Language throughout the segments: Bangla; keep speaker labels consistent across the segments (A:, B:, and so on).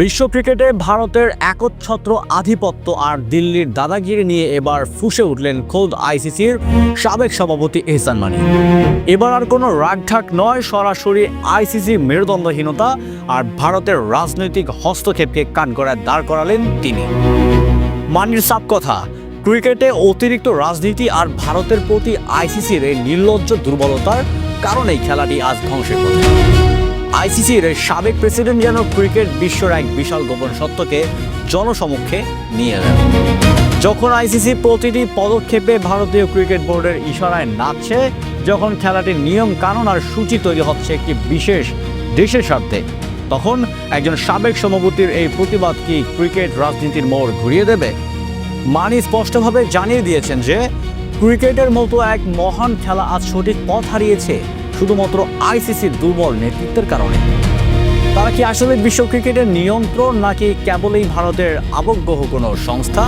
A: বিশ্ব ক্রিকেটে ভারতের একচ্ছত্র আধিপত্য আর দিল্লির দাদাগিরি নিয়ে এবার ফুসে উঠলেন খোদ আইসিসির সাবেক সভাপতি এহসান মানি। এবার আর কোনো রাগঢাক নয়, সরাসরি আইসিসি মেরুদণ্ডহীনতা আর ভারতের রাজনৈতিক হস্তক্ষেপকে কান করায় দাঁড় করালেন তিনি। মানির সাপ কথা, ক্রিকেটে অতিরিক্ত রাজনীতি আর ভারতের প্রতি আইসিসির এই নির্লজ্জ দুর্বলতার কারণেই খেলাটি আজ ধ্বংসের পথে। আইসিসির সাবেক প্রেসিডেন্ট যেন ক্রিকেট বিশ্বর এক বিশাল গোপন সত্যকে জনসমক্ষে নিয়ে এলেন। যখন আইসিসি প্রতিটি পদক্ষেপে ভারতীয় ক্রিকেট বোর্ডের ইশারায় নাচছে, যখন খেলাটির নিয়ম কানুন আর সূচি তৈরি হচ্ছে একটি বিশেষ দেশের স্বার্থে, তখন একজন সাবেক সভাপতির এই প্রতিবাদ কি ক্রিকেট রাজনীতির মোড় ঘুরিয়ে দেবে? মানি স্পষ্টভাবে জানিয়ে দিয়েছেন যে, ক্রিকেটের মতো এক মহান খেলা আজ সঠিক পথ হারিয়েছে। শুধুমাত্র আইসিসির দুর্বল নেতৃত্বের কারণে। তারা কি আসলে বিশ্ব ক্রিকেটের নিয়ন্ত্রণ নাকি কেবলই ভারতের আবগ্রহ কোনো সংস্থা?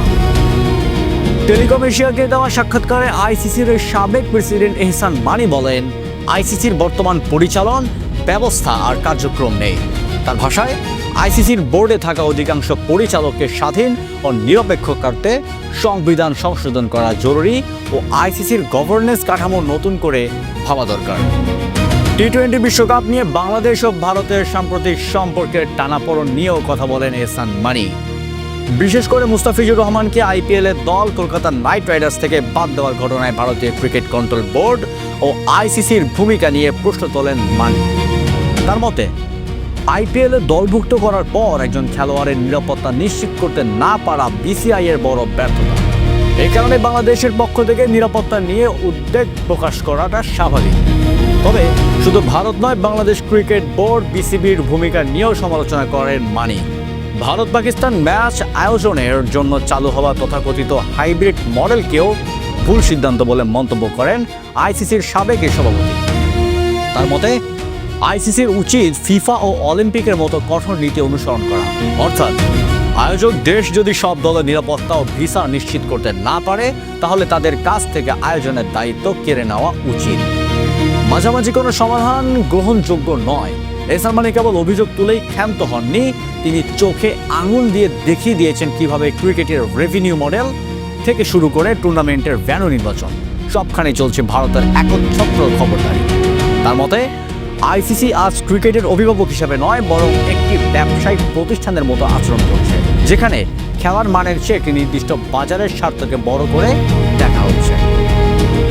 A: টেলিকম এশিয়াকে দেওয়া সাক্ষাৎকারে আইসিসির সাবেক প্রেসিডেন্ট এহসান মানি বলেন, আইসিসির বর্তমান পরিচালন, ব্যবস্থা আর কার্যক্রম নেই। তার ভাষায়, আইসিসির বোর্ডে থাকা অধিকাংশ পরিচালককে স্বাধীন ও নিরপেক্ষ করতে সংবিধান সংশোধন করা জরুরি ও আইসিসির গভর্নেন্স কাঠামো নতুন করে ভাবা দরকার। টি টোয়েন্টি বিশ্বকাপ নিয়ে বাংলাদেশ ও ভারতের সাম্প্রতিক সম্পর্কের টানাপোড়ন নিয়েও কথা বলেন এহসান মানি। বিশেষ করে মুস্তাফিজুর রহমানকে আইপিএল এর দল কলকাতা নাইট রাইডার্স থেকে বাদ দেওয়ার ঘটনায় ভারতীয় ক্রিকেট কন্ট্রোল বোর্ড ও আইসিসির ভূমিকা নিয়ে প্রশ্ন তোলেন মানি। তার মতে আইপিএল দলভুক্ত করার পর একজন খেলোয়াড়ের নিরাপত্তা নিশ্চিত করতে না পারা বিসিআই এর বড় ব্যর্থতা। এই কারণে বাংলাদেশের পক্ষ থেকে নিরাপত্তা নিয়ে উদ্বেগ প্রকাশ করাটা স্বাভাবিক। তবে শুধু ভারত নয়, বাংলাদেশ ক্রিকেট বোর্ড বিসিবির ভূমিকা নিয়েও সমালোচনা করেন মানি। ভারত পাকিস্তান ম্যাচ আয়োজনের জন্য চালু হওয়া তথাকথিত হাইব্রিড মডেলকেও ভুল সিদ্ধান্ত বলে মন্তব্য করেন আইসিসির সাবেক সভাপতি। তার মতে, আইসিসির উচিত ফিফা ও অলিম্পিকের মতো কঠোর নীতি অনুসরণ করা। অর্থাৎ আয়োজক দেশ যদি সব দলের নিরাপত্তা ও ভিসা নিশ্চিত করতে না পারে, তাহলে তাদের কাছ থেকে আয়োজনের দায়িত্ব কেড়ে নেওয়া উচিত। মাঝামাঝি কোনো সমাধান গ্রহণযোগ্য নয়। এসার মানে কেবল অভিযোগ তুলেই ক্ষান্ত হননি, তিনি চোখে আঙুল দিয়ে দেখিয়ে দিয়েছেন কীভাবে ক্রিকেটের রেভিনিউ মডেল থেকে শুরু করে টুর্নামেন্টের ভ্যানু নির্বাচন। সবখানে চলছে ভারতের একচ্ছত্র খবরদারি। তার মতে আইসিসি আজ ক্রিকেটের অভিভাবক হিসেবে নয়, বরং একটি ব্যবসায়িক প্রতিষ্ঠানের মতো আচরণ করছে। যেখানে খেলার মানের চেয়ে একটি নির্দিষ্ট বাজারের স্বার্থকে বড় করে দেখা হচ্ছে।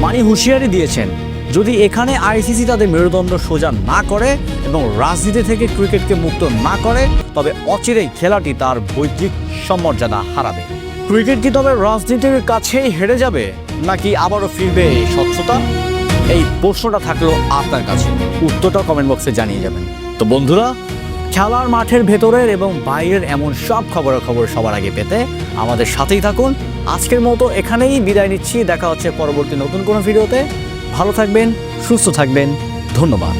A: মানি হুঁশিয়ারি দিয়েছেন, যদি এখানে আইসিসি তাদের মেরুদণ্ড সোজা না করে এবং রাজনীতি থেকে ক্রিকেটকে মুক্ত না করে, তবে অচিরেই খেলাটি তার বৈদিক সমর্যাদা হারাবে। ক্রিকেট কি তবে রাজনীতির কাছেই হেরে যাবে, নাকি আবারও ফিরবে স্বচ্ছতা? এই প্রশ্নটা থাকল আপনার কাছে। উত্তরটা কমেন্ট বক্সে জানিয়ে যাবেন। তো বন্ধুরা, খেলার মাঠের ভেতরের এবং বাইরের এমন সব খবরাখবর সবার আগে পেতে আমাদের সাথেই থাকুন। আজকের মতো এখানেই বিদায় নিচ্ছি। দেখা হচ্ছে পরবর্তী নতুন কোনো ভিডিওতে। ভালো থাকবেন, সুস্থ থাকবেন। ধন্যবাদ।